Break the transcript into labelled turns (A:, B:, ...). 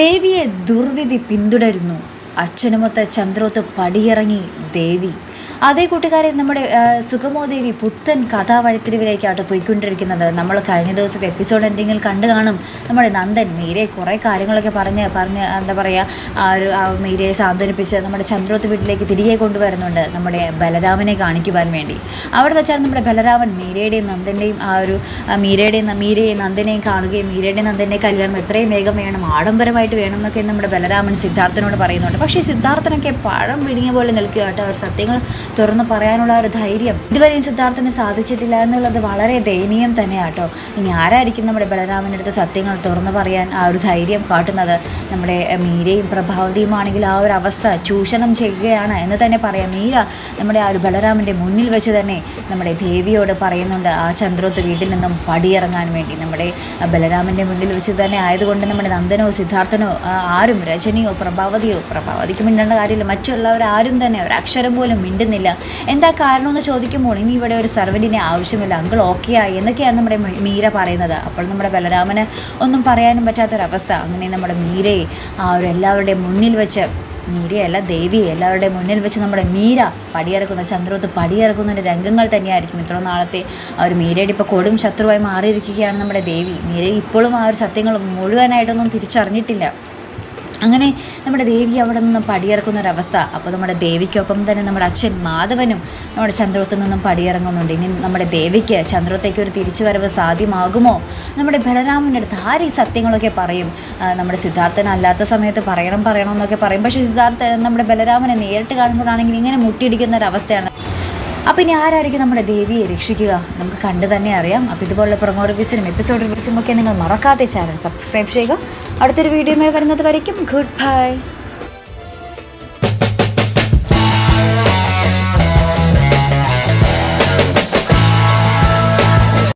A: ദേവിയെ ദുർവിധി പിന്തുടരുന്നു. അച്ഛനുമൊത്ത ചന്ദ്രോത്ത് പടിയിറങ്ങി ദേവി അതേ കൂട്ടുകാരെ നമ്മുടെ സുഗമോദേവി സുഗമോ ദേവി പുത്തൻ കഥാവഴിത്തിരിവിലേക്കാട്ടോ പോയിക്കൊണ്ടിരിക്കുന്നത് നമ്മൾ കഴിഞ്ഞ ദിവസത്തെ എപ്പിസോഡ് എന്തെങ്കിലും കണ്ടു കാണും. നമ്മുടെ നന്ദൻ മീരയെ കുറേ കാര്യങ്ങളൊക്കെ പറഞ്ഞ് പറഞ്ഞ് എന്താ പറയുക ആ ഒരു മീരയെ സാന്ത്വനിപ്പിച്ച് നമ്മുടെ ചന്ദ്രോത്ത് വീട്ടിലേക്ക് തിരികെ കൊണ്ടുവരുന്നുണ്ട് നമ്മുടെ ബലരാമനെ കാണിക്കുവാൻ വേണ്ടി. അവിടെ വെച്ചാണ് നമ്മുടെ ബലരാമൻ മീരയുടെയും നന്ദന്റെയും ആ ഒരു മീരയുടെയും മീരയെയും നന്ദനെയും കാണുകയും മീരയുടെ നന്ദന്റെ കല്യാണം എത്രയും വേഗം വേണം ആഡംബരമായിട്ട് വേണം എന്നൊക്കെ നമ്മുടെ ബലരാമൻ സിദ്ധാർത്ഥനോട് പറയുന്നുണ്ട്. പക്ഷേ സിദ്ധാർത്ഥനൊക്കെ പഴം വിഴുങ്ങിയ പോലെ നിൽക്കുക കേട്ടോ. അവർ സത്യങ്ങൾ തുറന്ന് പറയാനുള്ള ഒരു ധൈര്യം ഇതുവരെയും സിദ്ധാർത്ഥന് സാധിച്ചിട്ടില്ല എന്നുള്ളത് വളരെ ദയനീയം തന്നെയാട്ടോ. ഇനി ആരായിരിക്കും നമ്മുടെ ബലരാമന്റെ അടുത്ത് സത്യങ്ങൾ തുറന്നു പറയാൻ ആ ഒരു ധൈര്യം കാട്ടുന്നത്? നമ്മുടെ മീരയും പ്രഭാവതിയും ആണെങ്കിൽ ആ ഒരു അവസ്ഥ ചൂഷണം ചെയ്യുകയാണ് എന്ന് തന്നെ പറയാം. മീര നമ്മുടെ ആ ഒരു ബലരാമന്റെ മുന്നിൽ വെച്ച് തന്നെ നമ്മുടെ ദേവിയോട് പറയുന്നുണ്ട് ആ ചന്ദ്രോത്ത് വീട്ടിൽ നിന്നും പടിയിറങ്ങാൻ വേണ്ടി. നമ്മുടെ ബലരാമന്റെ മുന്നിൽ വെച്ച് തന്നെ ആയതുകൊണ്ട് നമ്മുടെ നന്ദനോ സിദ്ധാർത്ഥനോ ആരും രജനിയോ പ്രഭാവതിയോ പ്രഭാവതിക്ക് മിണ്ടേണ്ട കാര്യമില്ല. മറ്റുള്ളവർ ആരും തന്നെ ഒരു അക്ഷരം പോലും മിണ്ടുന്നില്ല. എന്താ കാരണം എന്ന് ചോദിക്കുമ്പോൾ ഇനി ഇവിടെ ഒരു സർവന്റിനെ ആവശ്യമില്ല. അങ്കിൾ ആയി. എന്നൊക്കെയാണ് നമ്മുടെ മീര പറയുന്നത്. അപ്പോൾ നമ്മുടെ ബലരാമന് ഒന്നും പറയാനും പറ്റാത്തൊരവസ്ഥ. അങ്ങനെ നമ്മുടെ മീരയെ ആ ഒരു എല്ലാവരുടെയും മുന്നിൽ വെച്ച് മീരയല്ല ദേവിയെ എല്ലാവരുടെയും മുന്നിൽ വെച്ച് നമ്മുടെ മീര പടിയിറക്കുന്ന ചന്ദ്രോത്ത് പടിയിറക്കുന്നതിന്റെ രംഗങ്ങൾ തന്നെയായിരിക്കും ഇത്ര നാളത്തെ ആ ഒരു മീരയുടെ ഇപ്പോൾ കൊടും ശത്രുവായി മാറിയിരിക്കുകയാണ് നമ്മുടെ ദേവി. മീര ഇപ്പോഴും ആ ഒരു സത്യങ്ങൾ മുഴുവനായിട്ടൊന്നും തിരിച്ചറിഞ്ഞിട്ടില്ല. അങ്ങനെ നമ്മുടെ ദേവി അവിടെ നിന്നും പടിയിറക്കുന്നൊരവസ്ഥ അപ്പോൾ നമ്മുടെ ദേവിക്കൊപ്പം തന്നെ നമ്മുടെ അച്ഛൻ മാധവനും നമ്മുടെ ചന്ദ്രത്തിൽ നിന്നും പടിയിറങ്ങുന്നുണ്ട്. ഇനി നമ്മുടെ ദേവിക്ക് ചന്ദ്രത്തേക്ക് ഒരു തിരിച്ചുവരവ് സാധ്യമാകുമോ? നമ്മുടെ ബലരാമന്റെ അടുത്ത് ആര് ഈ സത്യങ്ങളൊക്കെ പറയും? നമ്മുടെ സിദ്ധാർത്ഥൻ അല്ലാത്ത സമയത്ത് പറയണം പറയണം എന്നൊക്കെ പറയും. പക്ഷേ സിദ്ധാർത്ഥ നമ്മുടെ ബലരാമനെ നേരിട്ട് കാണുമ്പോഴാണെങ്കിൽ ഇങ്ങനെ മുട്ടിയിടിക്കുന്ന ഒരവസ്ഥയാണ് അപ്പോൾ ഇനി ആരായിരിക്കും നമ്മുടെ ദേവിയെ രക്ഷിക്കുക? നമുക്ക് കണ്ടു തന്നെ അറിയാം. അപ്പോൾ ഇതുപോലുള്ള പ്രൊമോ റിവ്യൂസിനും എപ്പിസോഡ് റിവ്യൂസിനും ഒക്കെ നിങ്ങൾ മറക്കാതെ ചാനൽ സബ്സ്ക്രൈബ് ചെയ്യുക. അടുത്തൊരു വീഡിയോയുമായി വരുന്നത് വരയ്ക്കും. Good bye